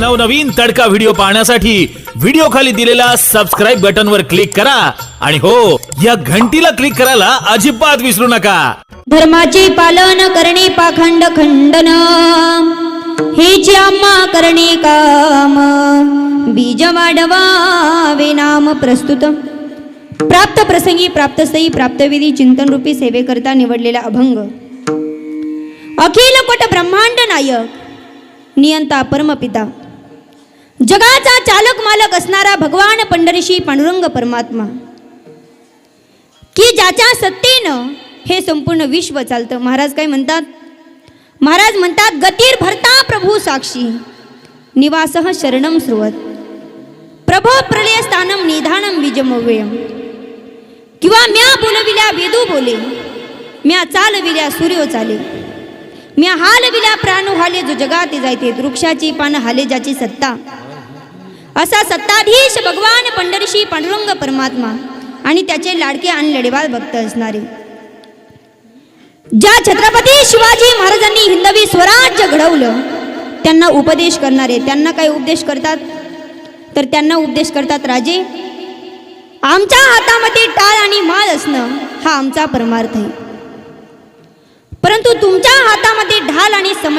नवनवीन तडका व्हिडिओ पाहण्यासाठी व्हिडिओ खाली दिलेल्या सबस्क्राईब बटन वर क्लिक करा. आणि हो या घंटीला क्लिक करायला अजिबात विसरू नका. धर्माचे पालन करणे पाखंड खंडन. हेची आम्हा करणे काम बीज वाढवावे नाम प्रस्तुत. प्राप्त प्रसंगी प्राप्त सई प्राप्तविधी चिंतन रूपी सेवेकरता निवडलेला अभंग. अखिल कोट ब्रह्मांड नायक नियंता परमपिता. जगाचा चालक मालक असणारा भगवान पंढरीशी पांडुरंग परमात्मा. की ज्याच्या सत्तेनं हे संपूर्ण विश्व चालतं. महाराज काय म्हणतात? महाराज म्हणतात गतीर भरता प्रभू साक्षी निवास शरणम स्रुवत. प्रभो प्रलय स्थानम निधानम विजमव्ययम किंवा म्या बोलविल्या वेदू बोले म्या चालविल्या सूर्यो चाले. म्या हालविल्या प्राण हाले जो जगात जायते वृक्षाची पान हाले ज्याची सत्ता. असा सत्ताधीश भगवान पंढरीशी पांडुरंग परमात्मा आणि त्याचे लाडके आणि लढेवाल भक्त असणारे. ज्या छत्रपती शिवाजी महाराजांनी हिंदवी स्वराज्य घडवलं त्यांना उपदेश करणारे त्यांना काही उपदेश करतात? तर त्यांना उपदेश करतात राजे आमच्या हातामध्ये टाळ आणि माळ असणं हा आमचा परमार्थ आहे परंतु तुमच्या हातामध्ये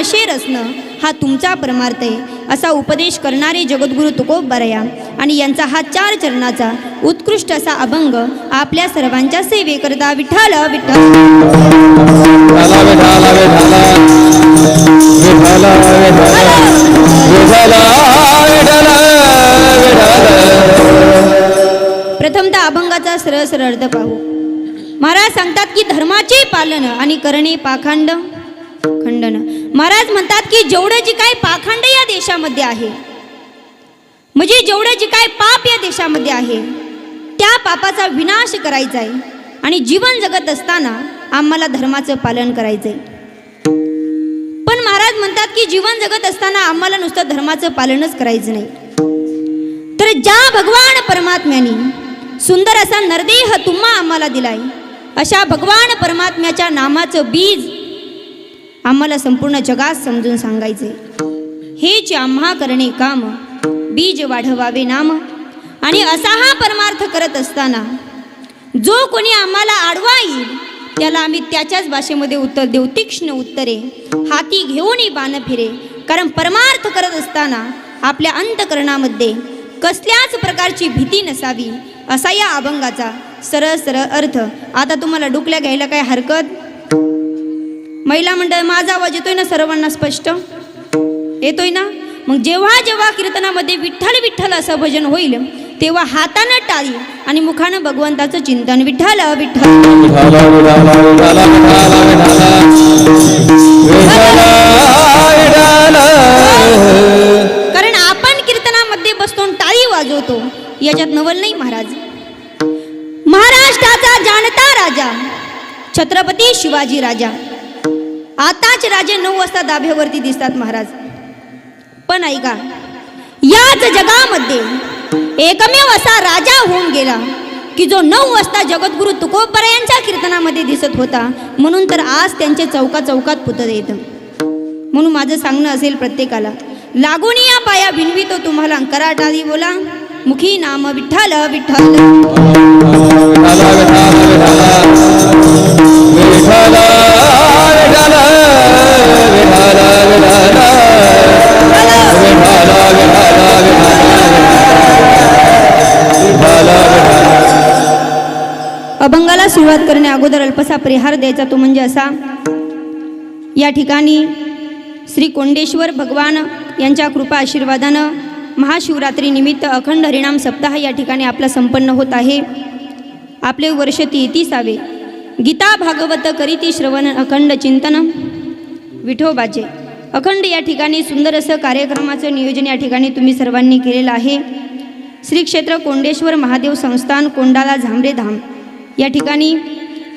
समशेर असणं हा तुमचा परमार्थ आहे असा उपदेश करणारे जगद्गुरु तुकोब बरया. आणि यांचा हा चार चरणाचा उत्कृष्ट असा अभंग आपल्या सर्वांच्या सेवेकरता विठ्ठल विठ्ठल. विठाला विठाला प्रथमतः अभंगाचा सरळ सरळ अर्थ पाहू. महाराज सांगतात की धर्माचे पालन आणि करणे पाखंड. खंडन. महाराज म्हणतात की जेवढं जी काय पाखंड या देशामध्ये आहे म्हणजे जेवढं जी काय पाप या देशामध्ये आहे त्या पापाचा विनाश करायचा आहे आणि जीवन जगत असताना आम्हाला धर्माचं पालन करायचं आहे पण महाराज म्हणतात की जीवन जगत असताना आम्हाला नुसतं धर्माचं पालनच करायचं नाही. तर ज्या भगवान परमात्म्याने सुंदर असा नरदेह तुम्हा आम्हाला दिलाय अशा भगवान परमात्म्याच्या नामाचं बीज आम्हाला संपूर्ण जगात समजून सांगायचे. हे आम्हा करणे काम बीज वाढवावे नाम आणि असा हा परमार्थ करत असताना जो कोणी आम्हाला आडवा येईल त्याला आम्ही त्याच्याच भाषेमध्ये उत्तर देऊ. तीक्ष्ण उत्तरे हाती घेऊनही बाण फिरे. कारण परमार्थ करत असताना आपल्या अंतकरणामध्ये कसल्याच प्रकारची भीती नसावी असा या अभंगाचा सरळ सरळ अर्थ. आता तुम्हाला डुकल्या घ्यायला काय हरकत? महिला मंडळ माझा आवाज येतोय ना सर्वांना स्पष्ट? येतोय ना? मग जेव्हा जेव्हा कीर्तनामध्ये विठ्ठल विठ्ठल असं भजन होईल तेव्हा हातानं टाळी आणि मुखानं भगवंताचं चिंतन. विठ्ठल विठ्ठल. कारण आपण कीर्तनामध्ये बसतो आणि टाळी वाजवतो. याच्यात नवल नाही महाराज. महाराष्ट्राचा जाणता राजा छत्रपती शिवाजी राजा. आताच राजे नऊ वाजता दाभ्यावरती दिसतात महाराज. पण ऐका याच जगामध्ये एकमेव असा राजा होऊन गेला की जो नऊ वाजता जगद्गुरु तुकोबर यांच्या कीर्तनामध्ये दिसत होता. म्हणून तर आज त्यांचे चौका चौकात पुतत येतं. म्हणून माझं सांगणं असेल प्रत्येकाला लागून या पाया भिनवितो तुम्हाला कराटाली बोला. मुखी नाम विठ्ठल विठ्ठल. अभंगाला सुरुवात करण्या अगोदर अल्पसा परिहार द्यायचा तो म्हणजे असा. या ठिकाणी श्री कोंडेश्वर भगवान यांच्या कृपा आशीर्वादानं महाशिवरात्री निमित्त अखंड हरिणाम सप्ताह या ठिकाणी आपला संपन्न होत आहे. आपले वर्ष तेहतीसावे. गीता भागवत करीती श्रवण अखंड चिंतन. विठोबाचे अखंड या ठिकाणी सुंदर असं कार्यक्रमाचं नियोजन या ठिकाणी तुम्ही सर्वांनी केलेलं आहे. श्री क्षेत्र कोंडेश्वर महादेव संस्थान कोंडाला झांबरे धाम. या ठिकाणी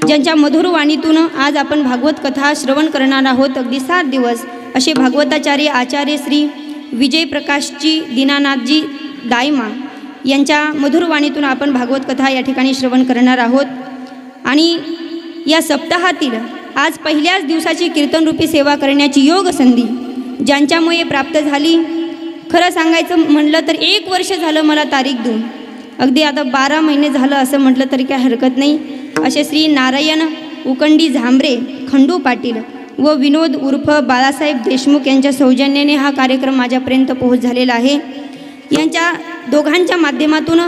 ज्यांच्या मधुर वाणीतून आज आपण भागवत कथा श्रवण करणार आहोत अगदी सात दिवस असे भागवताचार्य आचार्य श्री विजय प्रकाशजी दीनानाथजी दायमा यांच्या मधुर वाणीतून आपण भागवत कथा या ठिकाणी श्रवण करणार आहोत. आणि या सप्ताहातील आज पहिल्याच दिवसाची कीर्तनरूपी सेवा करण्याची योग संधी ज्यांच्यामुळे प्राप्त झाली. खरं सांगायचं म्हणलं तर एक वर्ष झालं मला तारीख देऊन. अगदी आता बारा महिने झालं असं म्हटलं तरी काय हरकत नाही. असे श्री नारायण उकंडी झांबरे खंडू पाटील व विनोद उर्फ बाळासाहेब देशमुख यांच्या सौजन्याने हा कार्यक्रम माझ्यापर्यंत पोहोच झालेला आहे. यांच्या दोघांच्या माध्यमातून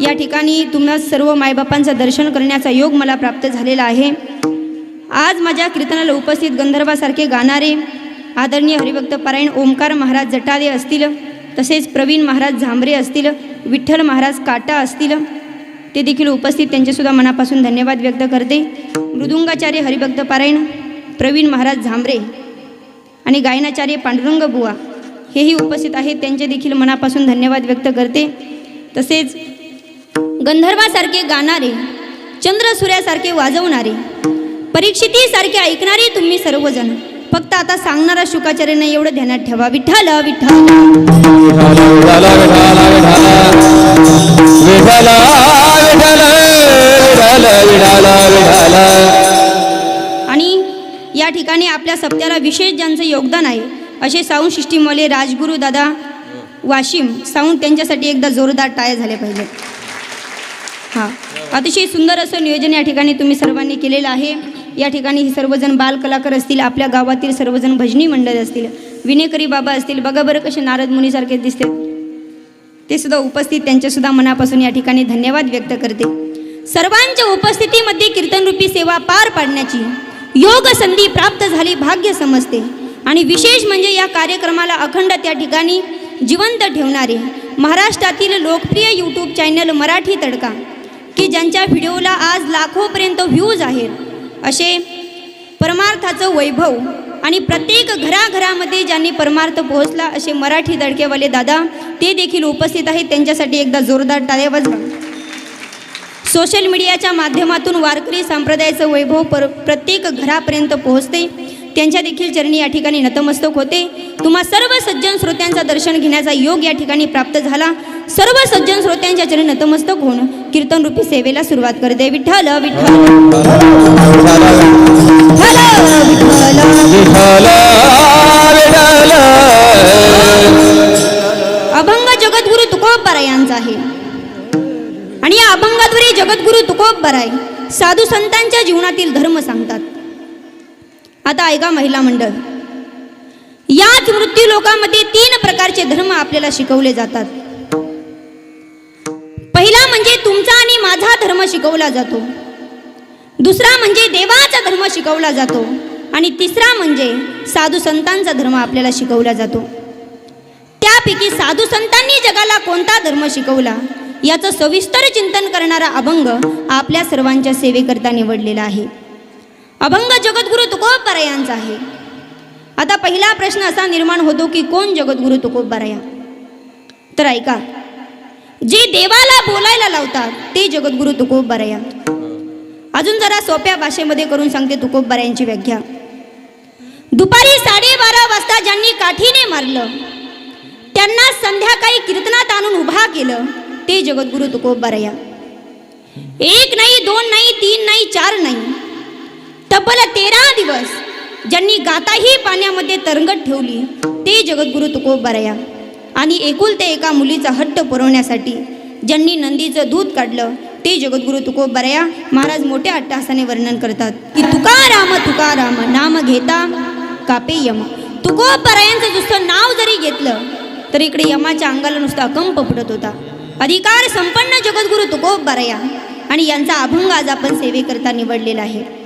या ठिकाणी तुम्हाला सर्व मायबापांचं दर्शन करण्याचा योग मला प्राप्त झालेला आहे. आज माझ्या कीर्तनाला उपस्थित गंधर्वासारखे गाणारे आदरणीय हरिभक्त पारायण ओंकार महाराज जटाले असतील तसेच प्रवीण महाराज झांबरे असतील विठ्ठल महाराज काटा असतील ते देखील उपस्थित. त्यांचेसुद्धा मनापासून धन्यवाद व्यक्त करते. मृदुंगाचार्य हरिभक्त पारायण प्रवीण महाराज झांबरे आणि गायनाचार्य पांडुरंग बुवा हेही उपस्थित आहेत. त्यांचे देखील मनापासून धन्यवाद व्यक्त करते. तसेच गंधर्वासारखे गाणारे चंद्रसूर्यासारखे वाजवणारे परीक्षितीसारखे ऐकणारे तुम्ही सर्वजण. फक्त आता सांगणारा शुकाचार्य एवढं ध्यानात ठेवा. विठ्ठल विठ्ठल. आणि या ठिकाणी आपल्या सप्त्याला विशेष ज्यांचं योगदान आहे असे साऊंड सिस्टीमवाले राजगुरू दादा वाशिम साऊंड त्यांच्यासाठी एकदा जोरदार टाळ्या झाल्या पाहिजे हां. अतिशय सुंदर असं नियोजन या ठिकाणी तुम्ही सर्वांनी केलेलं आहे. या ठिकाणी हे सर्वजण बालकलाकार असतील आपल्या गावातील सर्वजण भजनी मंडळ असतील विनेकरी बाबा असतील बघा बरं कसे नारद मुनीसारखे दिसते ते सुद्धा उपस्थित त्यांच्यासुद्धा मनापासून या ठिकाणी धन्यवाद व्यक्त करते. सर्वांच्या उपस्थितीमध्ये कीर्तनरूपी सेवा पार पाडण्याची योग संधी प्राप्त झाली भाग्य समजते. आणि विशेष म्हणजे या कार्यक्रमाला अखंड त्या ठिकाणी जिवंत ठेवणारे महाराष्ट्रातील लोकप्रिय यूट्यूब चॅनल मराठी तडका. की ज्यांच्या व्हिडिओला आज लाखोपर्यंत व्ह्यूज आहेत असे परमार्थाचं वैभव आणि प्रत्येक घराघरामध्ये ज्यांनी परमार्थ पोहोचला असे मराठी दडकेवाले दादा ते देखील उपस्थित आहेत. त्यांच्यासाठी एकदा जोरदार टाळ्या वाजवा. सोशल मीडियाच्या माध्यमातून वारकरी संप्रदायाचं वैभव पर प्रत्येक घरापर्यंत पोहोचते. त्यांच्या देखील चरणी या ठिकाणी नतमस्तक होते. तुम्हा सर्व सज्जन श्रोत्यांचा दर्शन घेण्याचा योग या ठिकाणी प्राप्त झाला. सर्व सज्जन श्रोत्यांच्या चरणी नतमस्तक होऊन कीर्तनरूपी सेवेला सुरुवात करते. विठ्ठल विठ्ठल. विठ्ठल अभंग जगद्गुरु तुकोबराय यांचा आहे. आणि या अभंगाद्वारे जगद्गुरु तुकोबराय साधू संतांच्या जीवनातील धर्म सांगतात. आता ऐका महिला मंडळ. याच मृत्यू लोकांमध्ये तीन प्रकारचे धर्म आपल्याला शिकवले जातात. पहिला म्हणजे तुमचा आणि माझा धर्म शिकवला जातो. दुसरा म्हणजे देवाचा धर्म शिकवला जातो. आणि तिसरा म्हणजे साधू संतांचा धर्म आपल्याला शिकवला जातो. त्यापैकी साधू संतांनी जगाला कोणता धर्म शिकवला? याचं सविस्तर चिंतन करणारा अभंग आपल्या सर्वांच्या सेवेकरता निवडलेला आहे. अभंग जगद्गुरु तुकोबरायांचा आहे. आता पहिला प्रश्न असा निर्माण होतो की कोण जगद्गुरु तुकोबराया तर ऐका. जे देवाला बोलायला लावतात ते जगद्गुरु तुकोबराया अजून जरा सोप्या भाषेमध्ये करून सांगते तुकोबरायांची व्याख्या. दुपारी साडेबारा वाजता ज्यांनी काठीने मारलं त्यांना संध्याकाळी कीर्तनात आणून उभा केलं ते जगद्गुरु तुकोबराया एक नाही दोन नाही तीन नाही चार नाही. तब्बल तेरा दिवस ज्यांनी गाताही पाण्यामध्ये तरंगत ठेवली ते जगद्गुरु तुकोबराया. आणि एकुलते एका मुलीचा हट्ट पुरवण्यासाठी ज्यांनी नंदीचं दूध काढलं ते जगद्गुरु तुकोबराया महाराज मोठ्या अट्टहासाने वर्णन करतात. की तुकाराम तुकाराम नाम घेता कापे यम. तुकोबरायांचं नुसतं नाव जरी घेतलं तर इकडे यमाच्या अंगाला नुसता कंप फुटत होता. अधिकार संपन्न जगद्गुरु तुकोबराया. आणि यांचा अभंग आज आपण सेवेकरता निवडलेला आहे.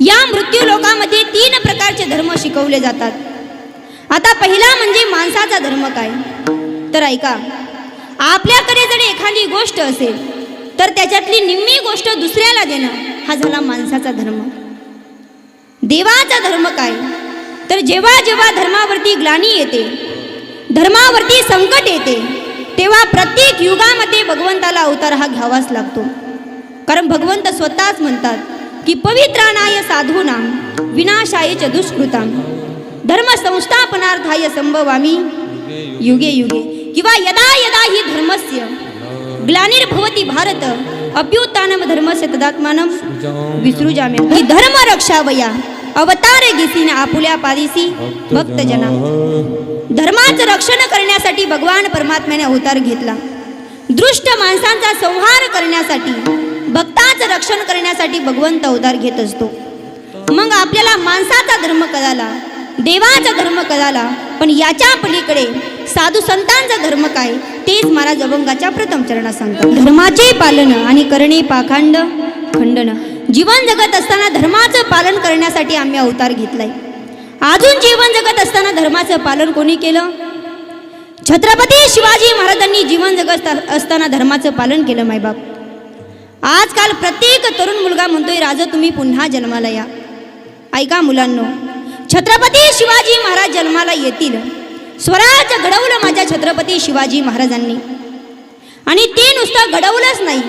या मृत्यू लोकामध्ये तीन प्रकारचे धर्म शिकवले जातात. आता पहिला म्हणजे माणसाचा धर्म काय? तर ऐका आपल्याकडे जर एखादी गोष्ट असेल तर त्याच्यातली निम्मी गोष्ट दुसऱ्याला देणं हा झाला माणसाचा धर्म. देवाचा धर्म काय? तर जेव्हा जेव्हा धर्मावरती ग्लानी येते धर्मावरती संकट येते तेव्हा प्रत्येक युगामध्ये भगवंताला अवतार हा घ्यावाच लागतो. कारण भगवंत स्वतःच म्हणतात की पवित्राणाय साधूनां विनाशाय च दुष्कृतां। धर्म संस्थापनार्थाय संभवामी। युगे युगे। किंवा यदा यदा ही धर्मस्य ग्लानिर्भवती भारत अभ्युत्थानम धर्मस्य तदात्मानं विसृजाम्य ही धर्म रक्षावया अवतार घेसीन आपुल्या पादिसी भक्तजना। धर्माचं रक्षण करण्यासाठी भगवान परमात्म्याने अवतार घेतला। दृष्ट माणसांचा संहार करण्यासाठी माणसाचं रक्षण करण्यासाठी भगवंत अवतार घेत असतो. मग आपल्याला माणसाचा धर्म कळाला देवाचा धर्म कळाला पण याच्या पलीकडे साधू संतांचा धर्म काय तेच महाराज अभंगाच्या प्रथम चरणात सांगतात. धर्माचे पालन आणि करणे पाखांड खंडन. जीवन जगत असताना धर्माचं पालन करण्यासाठी आम्ही अवतार घेतलाय. अजून जीवन जगत असताना धर्माचं पालन कोणी केलं? छत्रपती शिवाजी महाराजांनी जीवन जगत असताना धर्माचं पालन केलं मायबाप. आजकाल प्रत्येक तरुण मुलगा म्हणतोय राजा तुम्ही पुन्हा जन्माला या. ऐका मुलांनो छत्रपती शिवाजी महाराज जन्माला येतील. स्वराज्य घडवलं माझ्या छत्रपती शिवाजी महाराजांनी. आणि ते नुसतं घडवलंच नाही.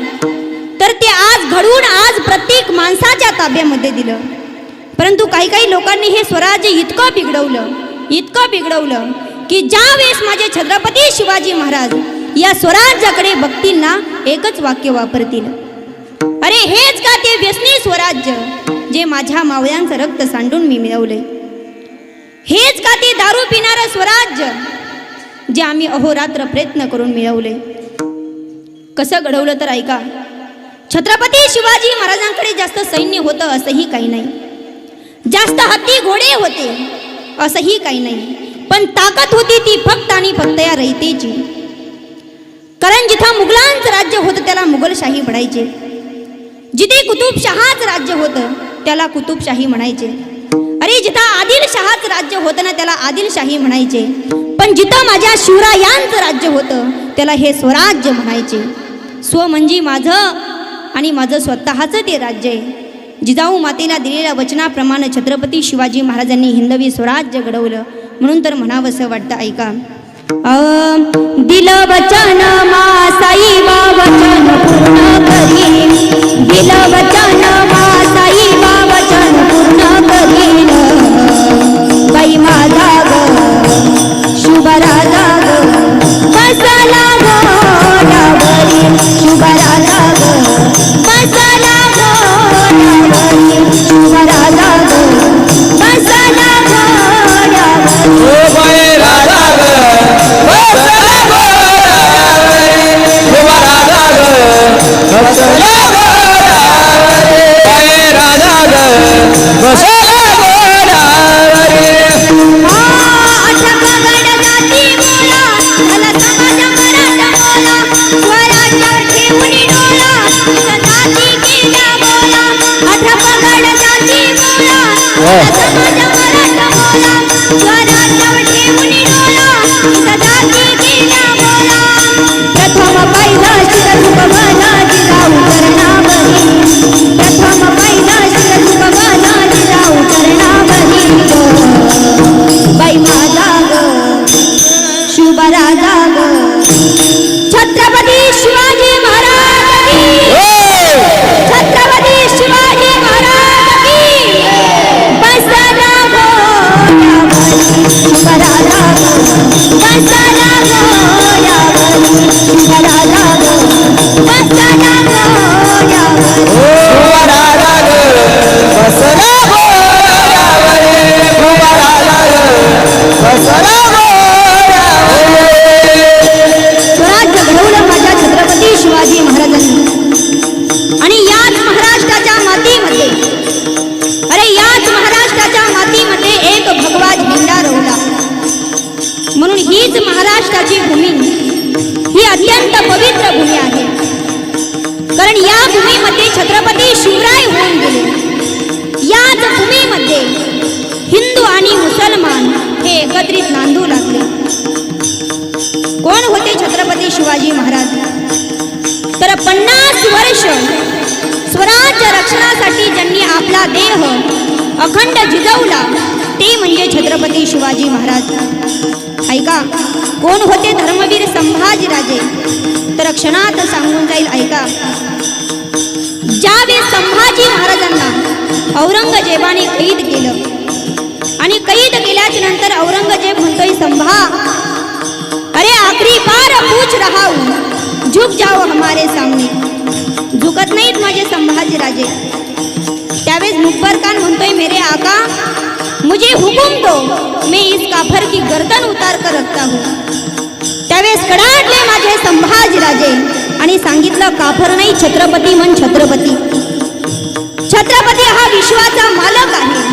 तर ते आज घडवून आज प्रत्येक माणसाच्या ताब्यामध्ये दिलं. परंतु काही काही लोकांनी हे स्वराज्य इतकं बिघडवलं इतकं बिघडवलं की ज्या वेळेस माझे छत्रपती शिवाजी महाराज या स्वराज्याकडे बघतील ना एकच वाक्य वापरतील. अरे हेच का ते व्यसनी स्वराज्य जे माझ्या मावळ्यांचं रक्त सांडून मी मिळवलंय हेच का ते दारू पिणारं स्वराज्य जे आम्ही अहोरात्र प्रयत्न करून मिळवले? कसं घडवलं तर ऐका छत्रपती शिवाजी महाराजांकडे जास्त सैन्य होतं असंही काही नाही. जास्त हत्ती घोडे होते असंही काही नाही. पण ताकद होती ती फक्त आणि फक्त या रयतेची. कारण जिथं मुघलांचं राज्य होतं त्याला मुघलशाही म्हणायचे जिथे कुतुबशहाच राज्य होतं त्याला कुतुबशाही म्हणायचे. अरे जिथं आदिलशहाच राज्य होतं ना त्याला आदिलशाही म्हणायचे. पण जिथं माझ्या शिवरायांचं राज्य होतं त्याला हे स्वराज्य म्हणायचे. स्व म्हणजे माझं आणि माझं स्वतःचं ते राज्य आहे. जिजाऊ मातेला दिलेल्या वचनाप्रमाणे छत्रपती शिवाजी महाराजांनी हिंदवी स्वराज्य घडवलं. म्हणून तर म्हणावंसं वाटतं ऐका. दिल वचन मा साई बा वचन पूर्ण करीन दिल वचन मा बा वचन पूर्ण करीन बाई माझा ग ग बसला राधा ग बसला कारण या भूमीमध्ये छत्रपती शिवराय होऊन गेले. याच भूमीमध्ये हिंदू आणि मुसलमान हे एकत्रित नांदू लागले. कोण होते छत्रपती शिवाजी महाराज? तर पन्नास वर्ष स्वराज्य रक्षणासाठी ज्यांनी आपला देह अखंड झिजवला ते म्हणजे छत्रपती शिवाजी महाराज. ऐका कोण होते धर्मवीर संभाजीराजे? तर क्षणात सांगून जाईल ऐका. ज्यावेळेस संभाजी महाराजांना औरंगजेबाने कैद केलं आणि कैद केल्याच्यानंतर औरंगजेब म्हणतोय संभा अरे आखरी बार पूछ रहा हूं झुक जाओ हमारे सामने. झुकत नाहीत माझे संभाजी राजे. त्यावेळेस मुकबर खान म्हणतोय मेरे आका मुझे हुकुम दो. मैं इस काफर की गर्दन उतार कर रखता हूँ. त्यावेळेस कडाडले माझे संभाजीराजे आणि सांगितलं काफर नाही छत्रपती म्हण छत्रपती. छत्रपती हा विश्वाचा मालक आहे.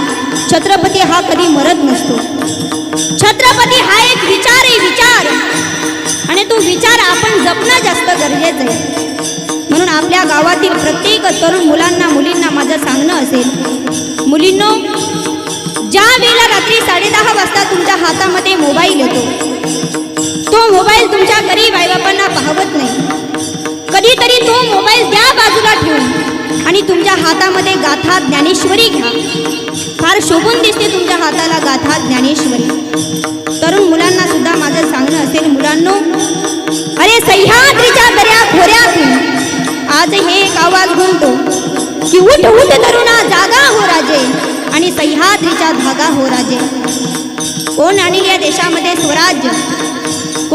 छत्रपती हा कधी मरत नसतो. छत्रपती हा एक विचार आहे विचार. आणि तो विचार आपण जपणं जास्त गरजेचं आहे. म्हणून आपल्या गावातील प्रत्येक तरुण मुलांना मुलींना माझं सांगणं असेल मुलींनो ज्या वेळेला रात्री साडेदहा वाजता तुमच्या हातामध्ये मोबाईल येतो तो मोबाईल तुमच्या गरीब आईबापांना पाहवत नाही. कधीतरी तो मोबाईल द्या बाजूला ठेवून आणि तुमच्या हातामध्ये गाथा ज्ञानेश्वरी घ्या. फार शोभून दिसते तुमच्या हाताला गाथा ज्ञानेश्वरी. तरुण मुलांना सुद्धा माझं सांगणं असेल मुलांनो अरे सह्याद्रीच्या दर्या खोऱ्यातून आज हे एक आवाज घुमतो की उठ उठ तरुणा जागा हो राजे आणि सह्याद्रीच्या धागा हो राजे. कोण आणली या देशामध्ये स्वराज्य?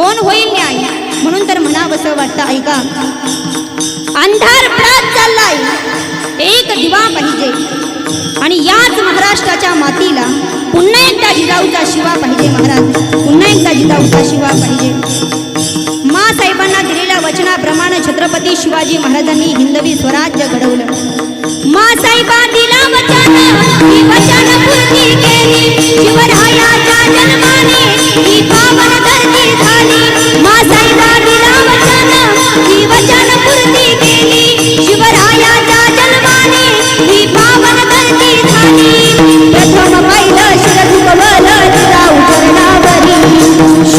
कोण होईल न्याय? म्हणून तर म्हणावंसं वाटतं ऐका. अंधार प्रात चाललाय. एक दिवा पाहिजे. आणि याच महाराष्ट्राच्या मातीला पुन्हा एकदा जिजाऊचा शिवा पाहिजे महाराज. पुन्हा एकदा जिजाऊचा शिवा पाहिजे. मा साहेबांना दिलेल्या वचनाप्रमाणे छत्रपती शिवाजी महाराजांनी हिंदवी स्वराज्य घडवलं. मा साहेबा दिला वचन ही वचन पूर्ती केली. शिवरायाच्या जन्माने ही पावन धरती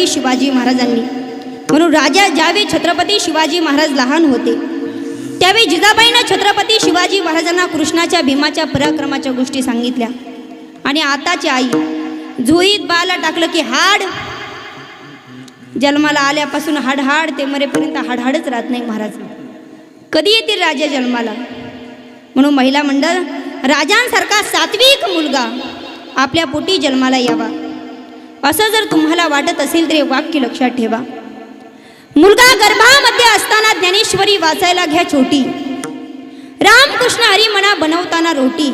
छत्रपती शिवाजी महाराजांनी. म्हणून राजा ज्यावेळी छत्रपती शिवाजी महाराज लहान होते त्यावेळी जिजाबाईनं छत्रपती शिवाजी महाराजांना कृष्णाच्या भीमाच्या पराक्रमाच्या गोष्टी सांगितल्या. आणि आताची आई झोईत बाला टाकलं की हाड. जन्माला आल्यापासून हाड हाड ते मरेपर्यंत हाडहाडच राहत नाही महाराज. कधी येतील राजा जन्माला? म्हणून महिला मंडळ राजांसारखा सात्विक मुलगा आपल्या पोटी जन्माला यावा. असं जर तुम्हाला वाटत असेल तर हे वाक्य लक्षात ठेवा. मुलगा गर्भामध्ये असताना ज्ञानेश्वरी वाचायला घ्या छोटी. रामकृष्ण हरी म्हणा बनवताना रोटी.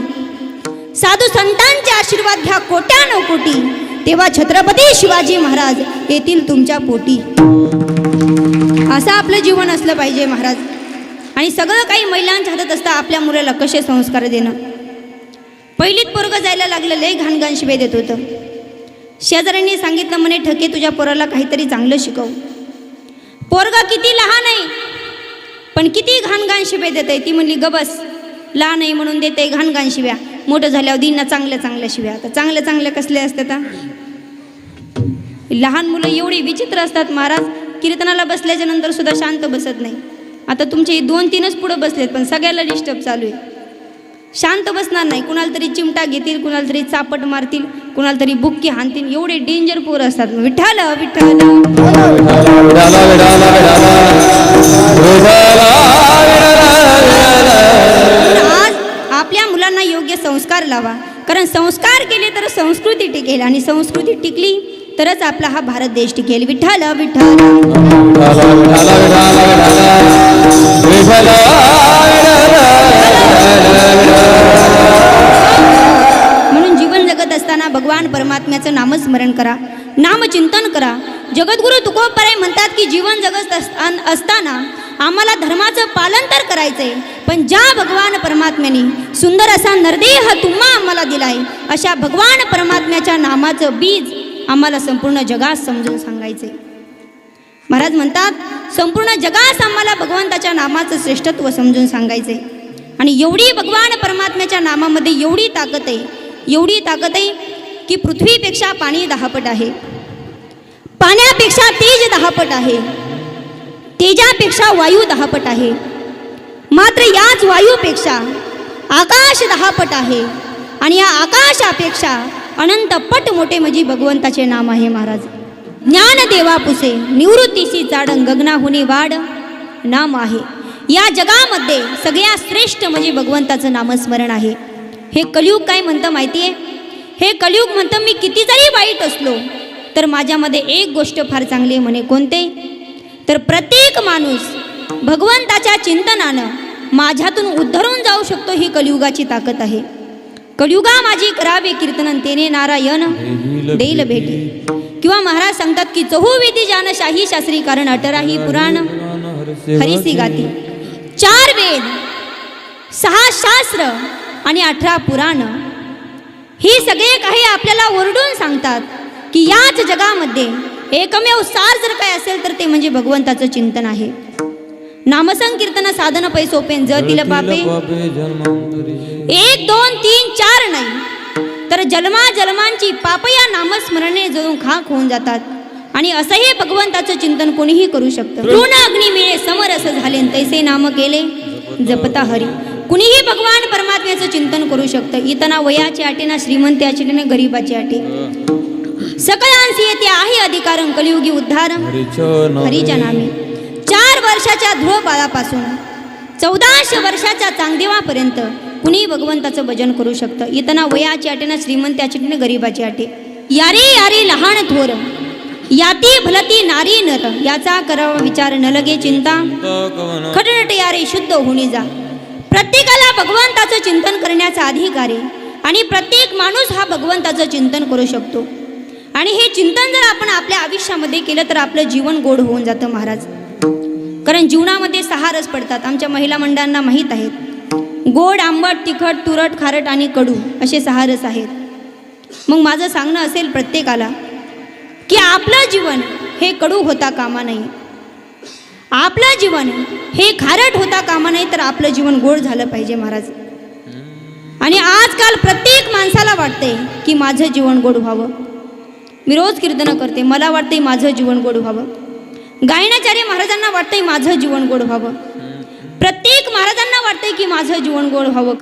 साधू संतांचे आशीर्वाद घ्या कोट्या कोटी. तेव्हा छत्रपती शिवाजी महाराज येतील तुमच्या पोटी. असं आपलं जीवन असलं पाहिजे महाराज. आणि सगळं काही महिलांच्या हातात असतं आपल्या मुलाला कसे संस्कार देणं. पहिलीत पोरगं जायला लागलं लय घाण शिवे देत होतं. शेजाऱ्यांनी सांगितलं म्हणे ठके तुझ्या पोराला काहीतरी चांगलं शिकव. पोरगा किती लहान आहे पण किती घाण घाण देत आहे ती म्हणली गबस लहान आहे म्हणून देते घाण घाण शिव्या. मोठं झाल्यावर दिन चांगल्या चांगल्या शिव्या. आता चांगल्या चांगल्या कसल्या असतात लहान मुलं एवढी विचित्र असतात महाराज कीर्तनाला बसल्याच्या नंतर सुद्धा शांत बसत नाही. आता तुमचे दोन तीनच पुढं बसलेत पण सगळ्याला डिस्टर्ब चालू आहे. शांत बसणार नाही. कुणाला तरी चिमटा घेतील कुणाला तरी चापट मारतील कुणाला तरी बुक्की हाणतील. एवढे डेंजर पोर असतात. विठ्ठल विठ्ठल. आज आपल्या मुलांना योग्य संस्कार लावा. कारण संस्कार केले तर संस्कृती टिकेल आणि संस्कृती टिकली तरच आपला हा भारत देश टिकेल. विठ्ठल विठ्ठल. म्हणून जीवन जगत असताना भगवान परमात्म्याचं नामस्मरण करा. नामचिंतन करा. जगद्गुरु तुकोपराय म्हणतात की जीवन जगत असताना आम्हाला धर्माचं पालन तर करायचंय पण ज्या भगवान परमात्म्याने सुंदर असा नरदेह तुम्हा आम्हाला दिलाय अशा भगवान परमात्म्याच्या नामाचं बीज आम्हाला संपूर्ण जगात समजून सांगायचंय. महाराज म्हणतात संपूर्ण जगास आम्हाला भगवंताच्या नामाचं श्रेष्ठत्व समजून सांगायचंय. आणि एवढी भगवान परमात्म्याच्या नामामध्ये एवढी ताकद आहे एवढी ताकद आहे की पृथ्वीपेक्षा पाणी दहापट आहे. पाण्यापेक्षा तेज दहापट आहे. तेजापेक्षा वायू दहापट आहे. मात्र याच वायूपेक्षा आकाश दहापट आहे आणि या आकाशापेक्षा अनंत पट मोठे म्हणजे भगवंताचे नाम आहे महाराज. ज्ञानदेवा पुसे निवृत्तीसी चाडण गगनाहुनी वाढ नाम आहे. या जगामध्ये सगळ्यात श्रेष्ठ म्हणजे भगवंताचं नामस्मरण आहे. हे कलियुग काय म्हणतं माहिती आहे हे कलियुग म्हणतं मी किती जरी वाईट असलो तर माझ्यामध्ये एक गोष्ट फार चांगली आहे म्हणे कोणते? तर प्रत्येक माणूस भगवंताच्या चिंतनानं माझ्यातून उद्धरून जाऊ शकतो ही कलियुगाची ताकद आहे. कलियुगा माझी करावे कीर्तन तेने नारायण देईल भेटे. किंवा महाराज सांगतात की चहुविधी जान शाही शास्त्री कारण अटराही पुराण हरिसी गाती. चार वेद सहा शास्त्र आणि अठरा पुराण ही सगळे काही आपल्याला ओरडून सांगतात की याच जगामध्ये एकमेव सार जर काय असेल तर ते म्हणजे भगवंताचं चिंतन आहे. नामसंकीर्तन साधन पै सोपेन जतील पापे एक दोन तीन चार नाही तर जन्मा जन्मांची पाप या नामस्मरणे जळून खाक होऊन जातात. आणि असंही भगवंताचं चिंतन कोणीही करू शकतं. ऋण अग्नी मिळे समरस झाले न तैसे नाम केले. जपता हरी. कुणीही भगवान परमात्म्याचं चिंतन करू शकतं. इतना वयाची आटे ना श्रीमंत्याची ना गरीबाची आटे. सकळांसी येते आहे अधिकारं कलियुगी उद्धार. हरीच्या नामे. चार वर्षाच्या ध्रुव बाळापासून चौदाशे वर्षाच्या चांगदेवापर्यंत कुणी भगवंताचं भजन करू शकतं. इतना वयाची आटे ना श्रीमंत्याची ना गरीबाची आटे. यारे यारे लहान थोर. याती भलती नारी नर याचा करावा विचार न लगे चिंता. खटनट यारे शुद्ध होणी जा. प्रत्येकाला भगवंताचं चिंतन करण्याचा अधिकार आहे आणि प्रत्येक माणूस हा भगवंताचं चिंतन करू शकतो. आणि हे चिंतन जर आपण आपल्या आयुष्यामध्ये केलं तर आपलं जीवन गोड होऊन जातं महाराज. कारण जीवनामध्ये सहा रस पडतात आमच्या महिला मंडळांना माहीत आहेत. गोड आंबट तिखट तुरट खारट आणि कडू असे सहा रस आहेत. मग माझं सांगणं असेल प्रत्येकाला की आपलं जीवन हे कडू होता कामा नाही. आपलं जीवन हे खारट होता कामा नाही तर आपलं जीवन गोड झालं पाहिजे महाराज. आणि आजकाल प्रत्येक माणसाला वाटते की माझं जीवन गोड व्हावं. मी रोज कीर्तन करते मला वाटतंय माझं जीवन गोड व्हावं. गायनाचार्य महाराजांना वाटतंय माझं जीवन गोड व्हावं. प्रत्येक महाराजांना वाटतंय की माझं जीवन गोड व्हावं.